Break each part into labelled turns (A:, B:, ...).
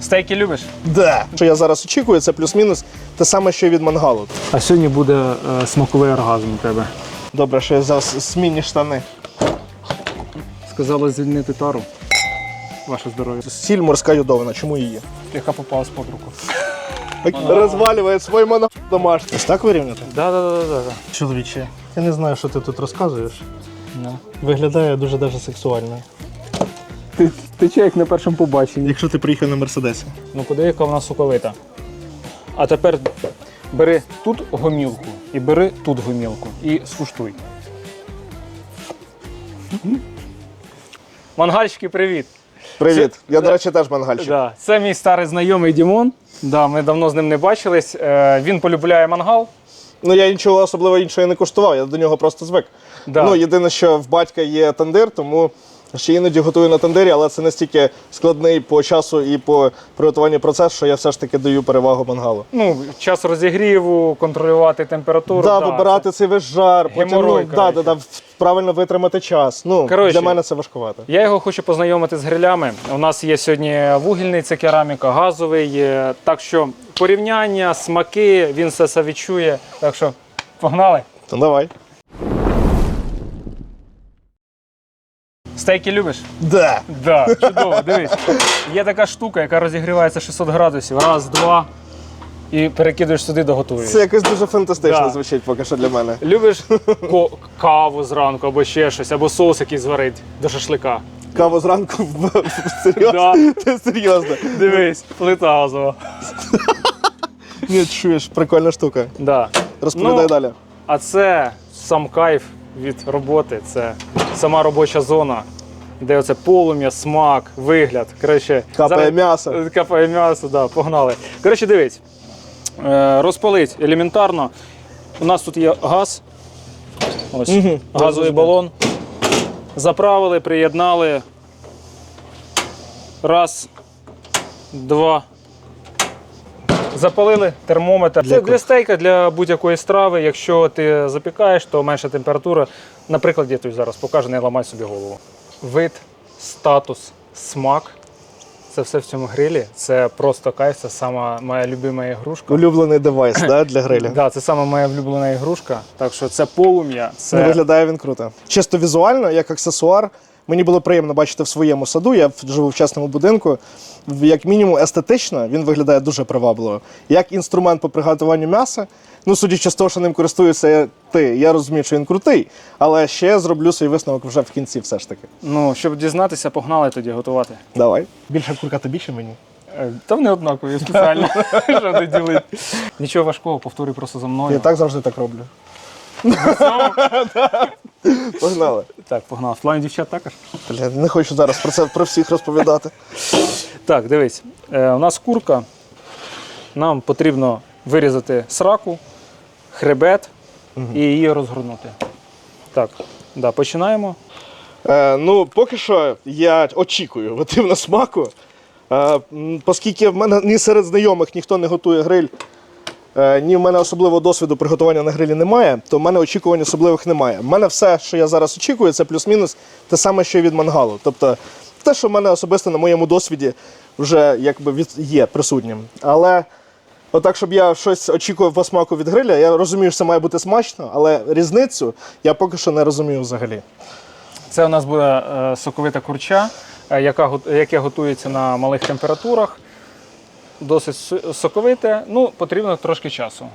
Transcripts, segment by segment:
A: Стейки любиш?
B: Да. Що я зараз очікую, це плюс-мінус те саме, що і від мангалу.
A: А сьогодні буде е, смаковий оргазм у тебе.
B: Добре, що я взяв с- смінні штани.
A: Сказали звільнити тару. Ваше здоров'я.
B: Сіль морська йодована, чому її?
A: Яка попалась під руку.
B: Розвалює свій монах домашній. Ось так вирівняти?
A: Да, да, да, да, да.
B: Чоловіче, я не знаю, що ти тут розказуєш.
A: Ну.
B: Виглядає дуже даже сексуально.
A: Ти, ти чоловік на першому побаченні.
B: Якщо ти приїхав на Мерседесі.
A: Ну куди яка вона соковита. А тепер бери тут гомілку і бери тут гомілку і скуштуй. Мангальщики, привіт!
B: Привіт.
A: Це-
B: Я, до речі, теж мангальщик.
A: Да, це мій старий знайомий Дімон. Да, ми давно з ним не бачились. Е, він полюбляє мангал.
B: Ну я нічого особливо іншого не куштував, я до нього просто звик.
A: Да.
B: Ну, єдине, що в батька є тандир, тому ще іноді готую на тандирі, але це настільки складний по часу і по приготуванню процес, що я все ж таки даю перевагу мангалу.
A: Ну, час розігріву, контролювати температуру.
B: Да,
A: да,
B: вибирати цей весь жар, потім ну, да, да, да, правильно витримати час. Ну,
A: Коротше.
B: для мене це важкувато.
A: Я його хочу познайомити з грилями. У нас є сьогодні вугільний, це кераміка, газовий. Так що порівняння, смаки, він все це відчує. Так що погнали.
B: Ну, давай.
A: Стейки любиш?
B: Да.
A: Да, чудово, дивись. Є така штука, яка розігрівається 600 градусів. Раз, два. І перекидуєш сюди, доготуєш.
B: Це якось дуже фантастично
A: Да.
B: звучить поки що для мене.
A: Любиш ко- каву зранку або ще щось, або соус якийсь зварить до шашлика.
B: Каву зранку в- серйозно?
A: Да.
B: Ти серйозно?
A: Дивись, плита газова.
B: Ні, чуєш, прикольна штука.
A: Да.
B: Розповідай
A: Ну,
B: далі.
A: А це сам кайф від роботи, це сама робоча зона, де оце полум'я, смак, вигляд. Коротше,
B: Капає
A: зараз-
B: м'ясо.
A: Капає м'ясо, да, погнали. Коротше, дивись. Е, розпалить елементарно. У нас тут є газ. Ось
B: Мгм.
A: газовий балон. Заправили, приєднали. Раз, два. Запалили термометр. Це для стейка, для будь-якої страви. Якщо ти запікаєш, то менша температура. Наприклад, я тобі зараз покажу, не ламай собі голову. Вид, статус, смак. Це все в цьому грилі. Це просто кайф, це сама моя любима ігрушка.
B: Улюблений девайс да, для гриля.
A: Да, це саме моя улюблена ігрушка. Так що це полум'я,
B: Ну,
A: це
B: виглядає він круто. Чисто візуально, як аксесуар. Мені було приємно бачити в своєму саду. Я живу в частному будинку. Як мінімум, естетично він виглядає дуже привабливо. Як інструмент по приготуванню м'яса. Ну, судячи з того, що ним користується ти, я розумію, що він крутий, але ще зроблю свій висновок вже в кінці, все ж таки.
A: ну, щоб дізнатися, погнали тоді готувати.
B: Давай. Більше курка тобі чи мені?
A: Е, Та вони однакові спеціально, щоб не ділити. Нічого важкого, повторюй просто за мною.
B: Я так завжди так роблю. Погнали.
A: Так, погнали. В плані дівчат також.
B: Бля, не хочу зараз про це про всіх розповідати.
A: Так, дивись, е, у нас курка. Нам потрібно вирізати сраку, хребет і її розгорнути. Так, да, починаємо.
B: Е, ну, поки що я очікую готив смаку. Е, м, оскільки в мене ні серед знайомих ніхто не готує гриль, е, ні в мене особливого досвіду приготування на грилі немає, то в мене очікувань особливих немає. У мене все, що я зараз очікую, це плюс-мінус те саме, що і від мангалу. Тобто те, що в мене особисто на моєму досвіді вже якби від, є присутнім. Але отак, щоб я щось очікував по смаку від гриля, я розумію, що це має бути смачно, але різницю я поки що не розумію взагалі.
A: Це у нас буде е, соковита курча, е, яка, яке готується на малих температурах. Досить соковите, ну, потрібно трошки часу.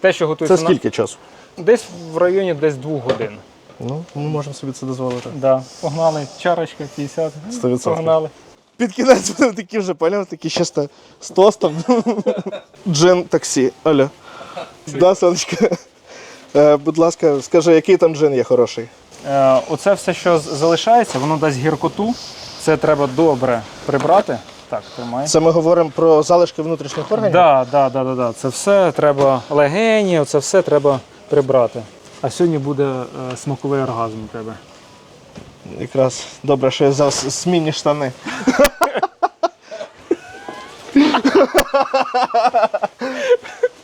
A: Те, що
B: Це
A: готується на-
B: скільки часу?
A: десь в районі десь двох годин.
B: Ну, ми можемо собі це дозволити.
A: Да. Погнали, чарочка 50.
B: 100%.
A: Погнали.
B: Під кінець вони такі вже поняв, такі чисто з тостом. Джин таксі. Алло. Да, сонечко. Е, будь ласка, скажи, який там джин є хороший?
A: Е, оце все, що з- залишається, воно дасть гіркоту. Це треба добре прибрати. Так, тримай.
B: Це ми говоримо про залишки внутрішніх органів.
A: Да, да, да, да, да. Це все треба легені, це все треба прибрати. А сьогодні буде е, смаковий оргазм у тебе.
B: Якраз добре, що я взяв смінні штани.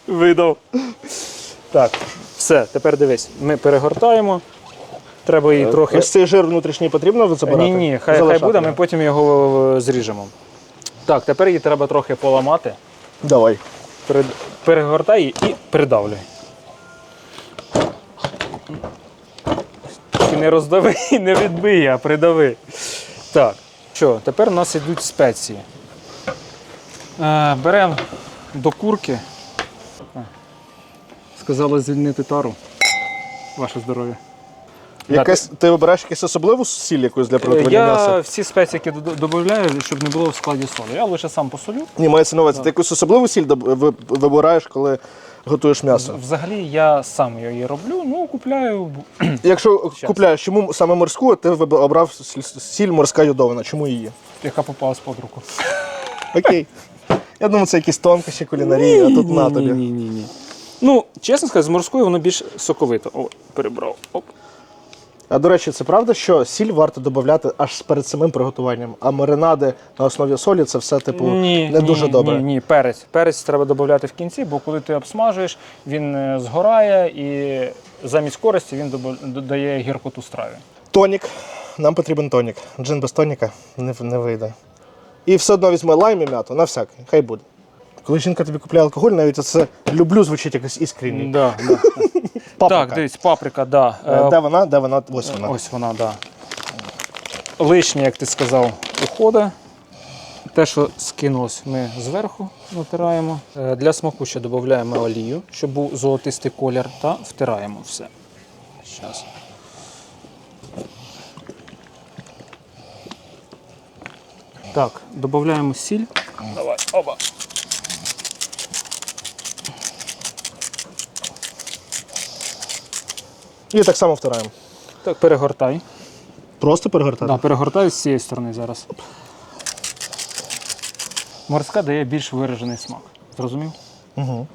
A: Видав. Так, все, тепер дивись. Ми перегортаємо. Треба її трохи.
B: Ось цей жир внутрішній потрібно забирати?
A: Ні, ні, хай, хай
B: Залишати,
A: буде, ми потім його е, зріжемо. Так, тепер її треба трохи поламати.
B: Давай.
A: Перед- Перегортай її і придавлюй. Не роздави не відбий, а придави. Так, що, тепер у нас йдуть спеції. Е, беремо до курки. Е, Сказали звільнити тару. Ваше здоров'я.
B: Якась, ти обираєш якусь особливу сіль якусь для приготування
A: Я
B: м'яса?
A: всі спеції, які додаю, щоб не було в складі солі. Я лише сам посолю.
B: Ні, мається на увазі. Ти якусь особливу сіль доб- ви- вибираєш, коли готуєш м'ясо.
A: Взагалі я сам її роблю, ну купляю.
B: Якщо купляєш, чому саме морську, ти обрав сіль- сіль морська йодована. Чому її?
A: яка попалась під руку.
B: Окей. Я думаю, це якісь тонкощі кулінарії, а тут на тобі.
A: Ні, ні, ні. Ну, чесно сказати, з морською воно більш соковито. О, перебрав. Оп.
B: А до речі, це правда, що сіль варто додати аж перед самим приготуванням, а маринади на основі солі це все типу не дуже добре.
A: Ні, ні, перець. Перець треба додати в кінці, бо коли ти обсмажуєш, він е, згорає і замість користі він додає гіркоту страві.
B: Тонік. Нам потрібен тонік. Джин без тоніка не, не вийде. І все одно візьме лайм і м'яту, на всяк, хай буде. Коли жінка тобі купляє алкоголь, навіть це люблю звучить якось іскренні.
A: Да, да.
B: Паприка.
A: Так, дивись, паприка, да.
B: Е,
A: Е,
B: Де вона? Де вона? Ось вона.
A: Ось вона, да. Лишнє, як ти сказав, уходить. Те, що скинулось, ми зверху натираємо. Е, Для смаку ще додаємо олію, щоб був золотистий колір, та втираємо все. Щас. Так, додаємо сіль. Давай, оба.
B: І так само втираємо.
A: Так, перегортай.
B: Просто перегортати.
A: Да, перегортаю з цієї сторони зараз. Морська дає більш виражений смак. Зрозумів?
B: Угу.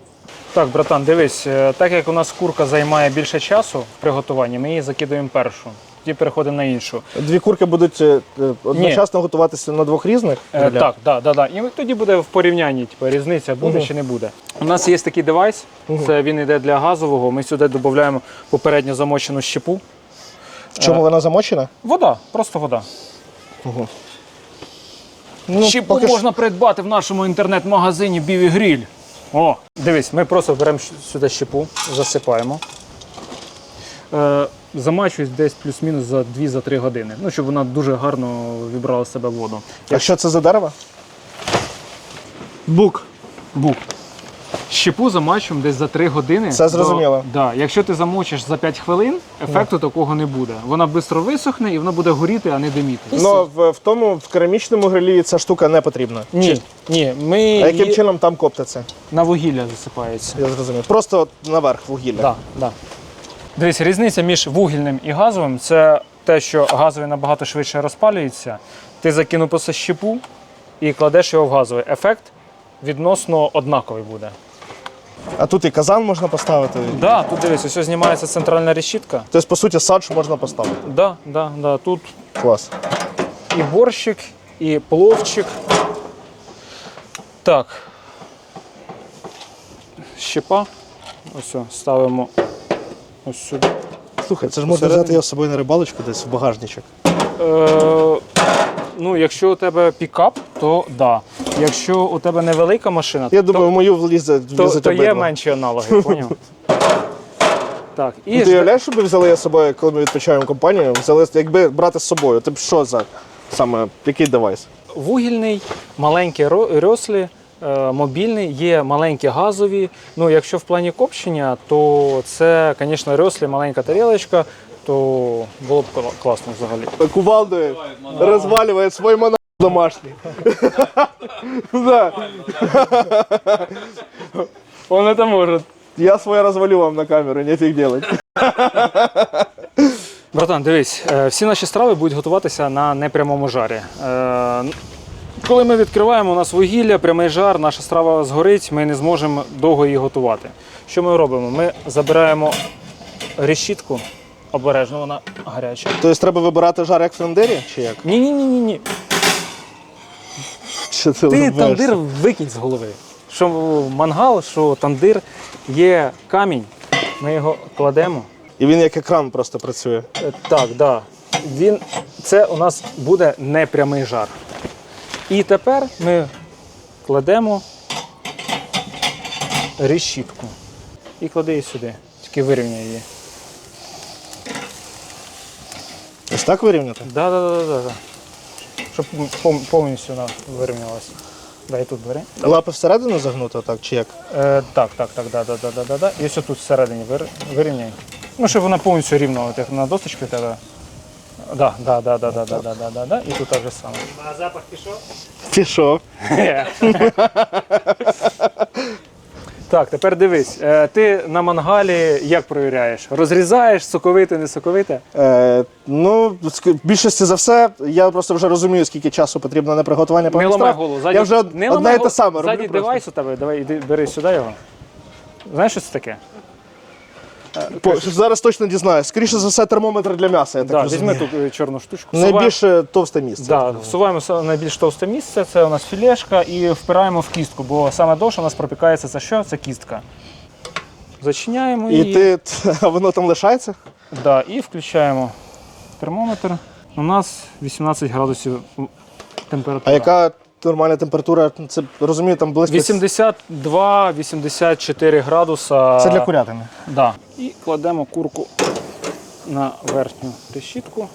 A: Так, братан, дивись, е, так як у нас курка займає більше часу в приготуванні, ми її закидуємо першу, тоді переходимо на іншу.
B: Дві курки будуть е, е, одночасно готуватися на двох різних.
A: Е,
B: грилях?
A: так, да, да, да. І тоді буде в порівнянні, типу, різниця буде чи не буде. У нас є такий девайс, це він йде для газового. Ми сюди додаємо попередньо замочену щепу.
B: В чому вона замочена?
A: Вода, просто вода.
B: Ну,
A: Щепу
B: поки що-
A: можна придбати в нашому інтернет-магазині Біві Гріль. О, дивись, ми просто беремо щ- сюди щепу, засипаємо. Е, замачують десь плюс-мінус за 2-3 години. Ну, щоб вона дуже гарно вібрала з себе воду.
B: А що це за дерево?
A: Бук. Бук. Щепу замачуємо десь за 3 години.
B: Це зрозуміло.
A: До- да. Якщо ти замочиш за 5 хвилин, ефекту такого не буде. Вона швидко висохне і вона буде горіти, а не диміти.
B: Ну, в, в тому в керамічному грилі ця штука не потрібна.
A: Ні, ні, ми
B: А яким
A: її-
B: чином там коптиться?
A: на вугілля засипається.
B: Я зрозумів. Просто от наверх вугілля.
A: Да, да. Дивись, різниця між вугільним і газовим це те, що газовий набагато швидше розпалюється. Ти закинув просто щепу і кладеш його в газовий. Ефект відносно однаковий буде.
B: А тут і казан можна поставити.
A: Да, тут дивись, ось знімається центральна решітка.
B: Тобто, по суті, садж можна поставити.
A: Да, да, да. Тут
B: Клас.
A: і борщик, і пловчик. Так. Щепа. Ось ставимо ось сюди.
B: Слухай, це ж можна
A: Посередині.
B: взяти його з собою на рибалочку десь в багажничок.
A: Е, ну, якщо у тебе пікап, то да. Якщо у тебе невелика машина,
B: Я думаю, в мою влізе
A: то,
B: влізуть
A: то є
B: обидва.
A: менші аналоги, поняв? Так, і
B: Ну, Ти
A: ж-
B: уявляєш, щоб ми взяли з собою, коли ми відпочиваємо компанію, взяли, якби брати з собою, ти б що за саме який девайс?
A: вугільний, маленькі ро- рьослі, мобільний, є маленькі газові. Ну, якщо в плані копчення, то це, звісно, рьослі, маленька тарілочка, то було б класно взагалі.
B: Кувалдою розвалює свій монах домашній. Да.
A: Он це може.
B: Я своє розвалю вам на камеру, нефіг делать.
A: Братан, дивись, е, всі наші страви будуть готуватися на непрямому жарі. Коли ми відкриваємо, у нас вугілля, прямий жар, наша страва згорить, ми не зможемо довго її готувати. Що ми робимо? Ми забираємо решітку, обережно вона гаряча.
B: Тобто треба вибирати жар як в тандирі, чи як?
A: Ні, ні, ні.
B: Що ти
A: Ти
B: улыбаєшся?
A: тандир викинь з голови. Що мангал, що тандир є камінь. Ми його кладемо.
B: І він як екран просто працює.
A: Е, Так, да. Він, це у нас буде непрямий жар. І тепер ми кладемо решітку. І клади її сюди. Тільки вирівняй її.
B: Ось так вирівняти?
A: Да, да, да, да, да. Щоб повністю вона вирівнялася. Дай тут бери.
B: Лапи всередину загнути, так, чи як?
A: Е, так, так, так, да, да, да, да, да, да. І ось тут всередині вир, вирівняй. Ну, щоб вона повністю рівно, от як на досточці тебе. Да, да, да, да, да, да, да, да, да, да. І тут так же саме. А запах пішов?
B: Пішов.
A: Так, тепер дивись. Е, Ти на мангалі як провіряєш? Розрізаєш, соковите, не соковите?
B: Е, ну, ск- в більшості за все, я просто вже розумію, скільки часу потрібно на приготування
A: Не ламай
B: страв.
A: голову. Ззаді,
B: Я вже
A: не
B: одне і те саме роблю.
A: Ззаді
B: просто.
A: девайс у тебе, давай іди, бери сюди його. Знаєш, що це таке?
B: По- зараз точно дізнаюсь. Скоріше за все, термометр для м'яса, я так
A: Да,
B: розумію.
A: візьми тут е, чорну штучку. всуваємо-
B: Найбільше товсте місце.
A: Да, всуваємо са- найбільш товсте місце, це у нас філешка, і впираємо в кістку, бо саме довше у нас пропікається це що? Це кістка. Зачиняємо
B: І
A: її.
B: ти, а воно там лишається?
A: Да, і включаємо термометр. У нас 18 градусів температура.
B: А яка нормальна температура? Це розумію, там близько.
A: 82-84 градуса.
B: Це для курятини.
A: Да. І кладемо курку на верхню решітку.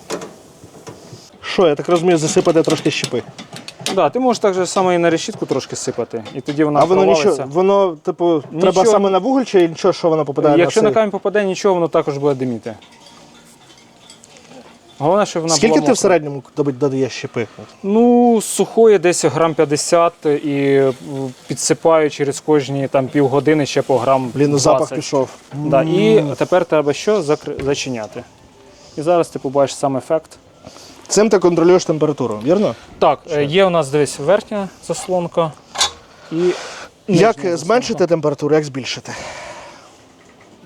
B: Що, я так розумію, засипати трошки щепи.
A: Да, ти можеш так же само і на решітку трошки сипати, і тоді вона
B: А воно
A: провалиться.
B: нічого, воно, типу, треба
A: Нічого.
B: саме на вуголь чи нічого, що воно попадає
A: Якщо
B: на
A: на камінь попаде, нічого, воно також буде диміти. Головне, щоб вона
B: Скільки
A: була
B: ти в
A: мокра.
B: середньому додаєш щепи?
A: Ну, сухої десь грам 50 і е, підсипаю через кожні там півгодини ще по грам
B: Блін, ну
A: 20.
B: запах пішов.
A: Да, і тепер треба що? Зачиняти. І зараз ти побачиш сам ефект.
B: Цим ти контролюєш температуру, вірно?
A: Так, е, є у нас дивись верхня заслонка і.
B: Як
A: нижня
B: зменшити температуру, як збільшити?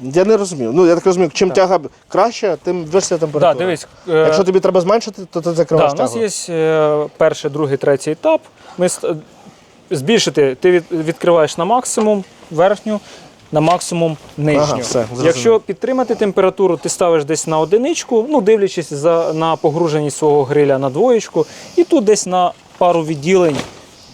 B: Я не розумію. Ну, я так розумію, чим тяга краща, тим вища температура.
A: да, дивись. е,
B: Якщо тобі треба зменшити, то ти
A: Да,
B: закриваєш
A: у нас
B: тягу.
A: є е, перший, другий, третій етап. Ми с- е, збільшити, ти від, відкриваєш на максимум верхню, на максимум нижню.
B: Ага, все, зрозумів.
A: Якщо підтримати температуру, ти ставиш десь на одиничку, ну дивлячись за, на погруженість свого гриля на двоєчку, і тут десь на пару відділень.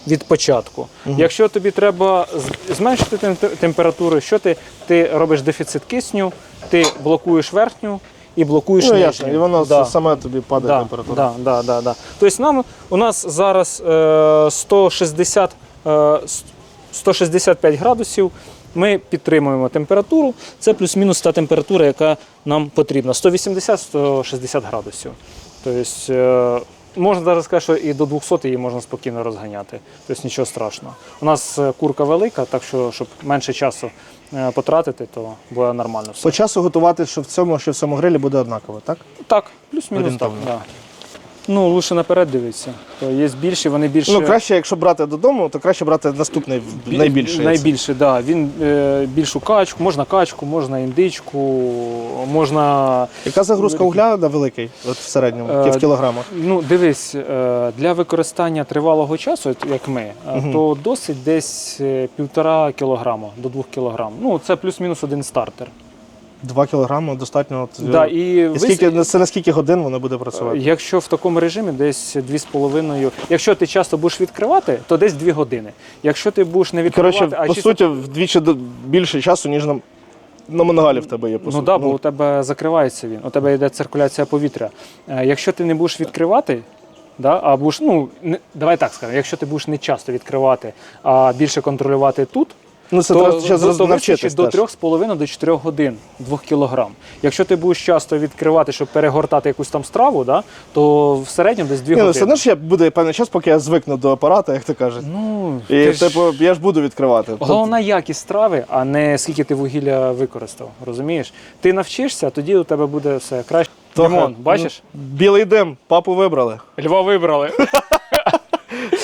A: Від початку. Якщо тобі треба зменшити температуру, що ти? Ти робиш дефіцит кисню, ти блокуєш верхню і блокуєш
B: Ну,
A: нижню.
B: ясно, і воно
A: Да.
B: саме тобі падає
A: Да,
B: температура.
A: да, да, да, да. Тобто нам у нас зараз е, 160, е, 165 градусів. Ми підтримуємо температуру. Це плюс-мінус та температура, яка нам потрібна. 180-160 градусів. Тобто, е, можна навіть сказати, що і до 200 її можна спокійно розганяти. Тобто нічого страшного. У нас е, курка велика, так що, щоб менше часу е, потратити, то буде нормально все.
B: По часу готувати, що в цьому, що в цьому грилі буде однаково, так?
A: Так, плюс-мінус так. Да. Ну, лише наперед дивитися. То є більші, вони більше.
B: Ну, краще, якщо брати додому, то краще брати наступний
A: бі-
B: найбільший.
A: Найбільше, да. Він е, більшу качку, можна качку, можна індичку, можна.
B: Яка загрузка угля на великий, от в середньому,
A: Е,
B: в кілограмах?
A: Ну, дивись, е, для використання тривалого часу, от як ми, е, то досить десь е, півтора кілограма до двох кілограм. Ну, це плюс-мінус один стартер.
B: Два кілограми достатньо. От,
A: Да,
B: і...
A: і
B: і скільки, це на скільки годин воно буде працювати?
A: Якщо в такому режимі десь 2,5. Якщо ти часто будеш відкривати, то десь 2 години. Якщо ти будеш не відкривати,
B: Коротше,
A: а
B: по
A: чисто
B: суті, вдвічі більше часу, ніж на, на мангалі в тебе є. По
A: Ну так, бо у тебе закривається він, у тебе йде циркуляція повітря. Е, Якщо ти не будеш відкривати, да, а будеш, ну, не, давай так скажемо, якщо ти будеш не часто відкривати, а більше контролювати тут,
B: ну, це
A: то,
B: треба ще
A: то,
B: навчитись
A: до
B: теж.
A: 3,5 до 4 годин 2 кг. Якщо ти будеш часто відкривати, щоб перегортати якусь там страву, да, то в середньому десь 2
B: Ні, ну,
A: години.
B: все одно ж я буде певний час, поки я звикну до апарата, як то кажуть.
A: Ну,
B: І
A: ти ж-
B: типу, я ж буду відкривати.
A: Головна якість страви, а не скільки ти вугілля використав. Розумієш? Ти навчишся, тоді у тебе буде все краще. Димон, бачиш?
B: ну, Білий дим, папу вибрали.
A: Льва вибрали.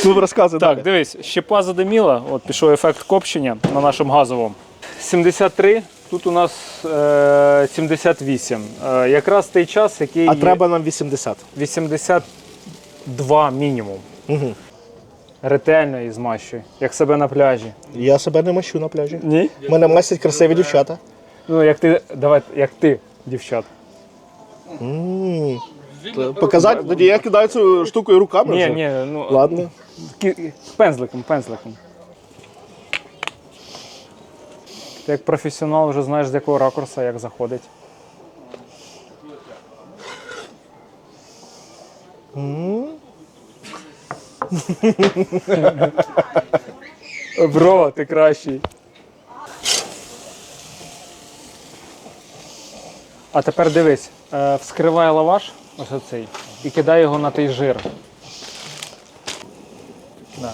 B: Ну, розказуй
A: Так,
B: далі.
A: дивись, щепа задиміла, от пішов ефект копчення на нашому газовому. 73, тут у нас е, 78. Е, якраз той час, який
B: А треба нам 80.
A: 82 мінімум.
B: Угу.
A: Ретельно її змащуй, як себе на пляжі.
B: Я себе не мащу на пляжі.
A: Ні?
B: Мене мастять красиві дівчата.
A: Ну, як ти, давай, як ти, дівчат.
B: М. Показати? Тоді я кидаю цю штукою руками.
A: Ні, ні, ну.
B: Ладно.
A: Пензликом, пензликом. Ти як професіонал вже знаєш, з якого ракурса, як заходить. Бро, ти кращий. А тепер дивись, е, вскривай лаваш ось оцей, і кидай його на той жир. Да.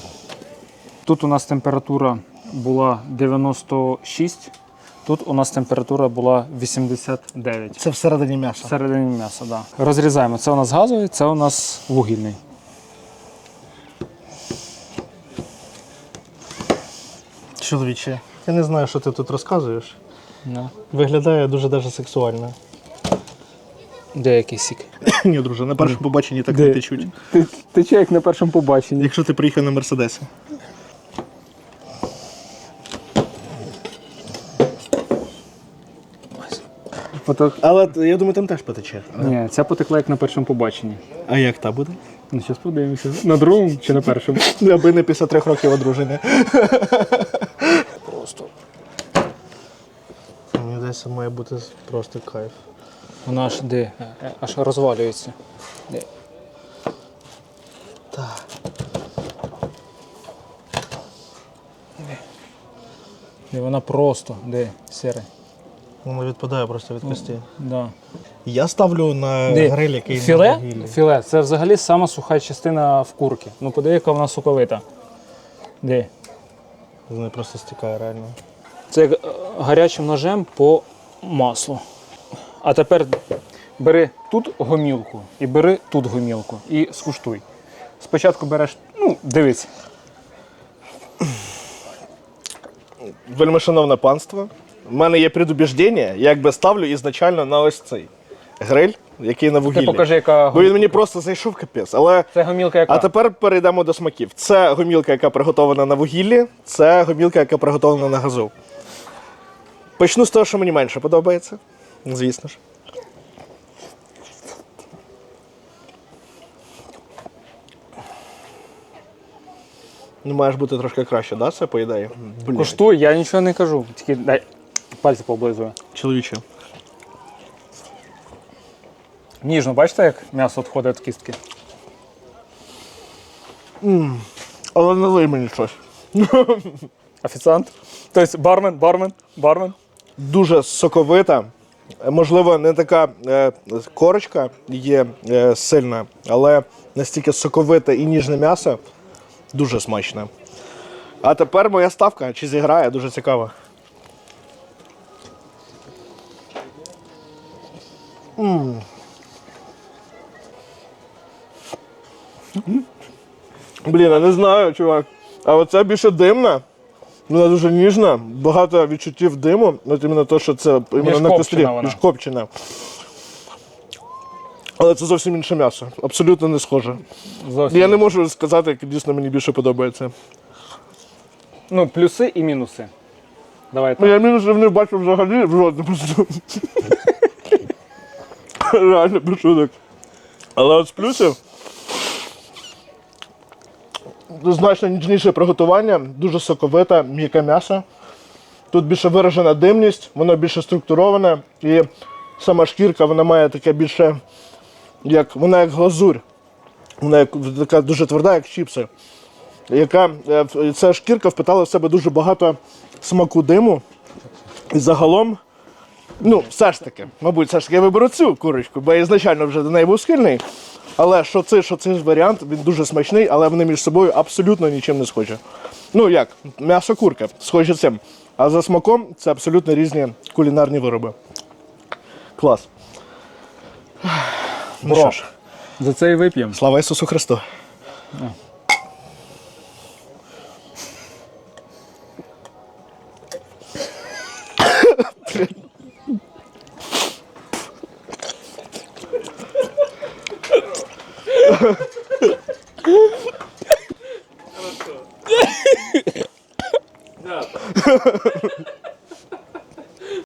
A: Тут у нас температура була 96, тут у нас температура була 89.
B: Це всередині м'яса.
A: Всередині м'яса, так. Да. Розрізаємо. Це у нас газовий, це у нас вугільний.
B: Чоловіче, я не знаю, що ти тут розказуєш.
A: Да.
B: Виглядає дуже даже сексуально.
A: Де який сік?
B: Ні, друже, на першому побаченні так
A: Де?
B: не течуть.
A: Ти, чи як на першому побаченні?
B: Якщо ти приїхав на Мерседесі.
A: Поток...
B: Але я думаю, там теж потече.
A: Ні, ця потекла як на першому побаченні.
B: А як та буде?
A: Ну, зараз подивимося. На другому чи на першому?
B: Аби не після трьох років одруження.
A: Просто.
B: Мені здається, має бути просто кайф.
A: Вона аж де? Е, Аж розвалюється. Де?
B: Так.
A: Де вона просто, де? Сире.
B: Воно відпадає просто від кості.
A: Да.
B: Я ставлю на
A: Де?
B: гриль, який на
A: Філе?
B: вугіллі.
A: Філе. Це взагалі сама суха частина в курки. Ну подиви, яка вона соковита. Де?
B: З неї просто стікає реально.
A: Це як е, гарячим ножем по маслу. А тепер бери тут гомілку і бери тут гомілку і скуштуй. Спочатку береш, ну, дивись.
B: Вельми шановне панство. У мене є предубіждення, я якби ставлю ізначально на ось цей гриль, який на
A: Ти
B: вугіллі.
A: покажи, яка
B: Бо він мені просто зайшов капець. Але
A: Це гомілка яка.
B: А тепер перейдемо до смаків. Це гомілка, яка приготована на вугіллі, це гомілка, яка приготована на газу. Почну з того, що мені менше подобається. Звісно ж. Ну, маєш бути трошки краще, да, це по ідеї? Блін.
A: Куштуй, я нічого не кажу. Тільки дай пальці поблизую.
B: Чоловіче.
A: Ніжно, бачите, як м'ясо відходить від кістки?
B: Але не лий мені щось.
A: Офіціант. Тобто бармен, бармен, бармен.
B: дуже соковита. Можливо, не така е, корочка є е, сильна, але настільки соковите і ніжне м'ясо дуже смачне. А тепер моя ставка чи зіграє, дуже цікаво. М. Блін, я не знаю, чувак. А оце більше димна. Вона дуже ніжна, багато відчуттів диму, от іменно те, що це іменно на кострі,
A: вона.
B: міжкопчена. Але це зовсім інше м'ясо. Абсолютно не схоже.
A: Зовсім.
B: Я не можу сказати, яке дійсно мені більше подобається.
A: Ну, плюси і мінуси. Давай
B: Ну,
A: так.
B: я мінусів не бачу взагалі в жодному. Реально шуток. Але от з плюсів. Значно ніжніше приготування, дуже соковите, м'яке м'ясо. Тут більше виражена димність, воно більше структуроване. І сама шкірка вона має таке більше, як вона як глазурь. Вона як, така дуже тверда, як чіпси. Яка, е, ця шкірка впитала в себе дуже багато смаку диму. І загалом, ну, все ж таки, мабуть, все ж таки я виберу цю курочку, бо я ізначально вже до неї був схильний. Але що це, що цей варіант, він дуже смачний, але вони між собою абсолютно нічим не схожі. Ну як, м'ясо курка, схожі цим. А за смаком це абсолютно різні кулінарні вироби. Клас. Ну що ж,
A: За це і вип'ємо.
B: слава Ісусу Христу. 알았어. 자.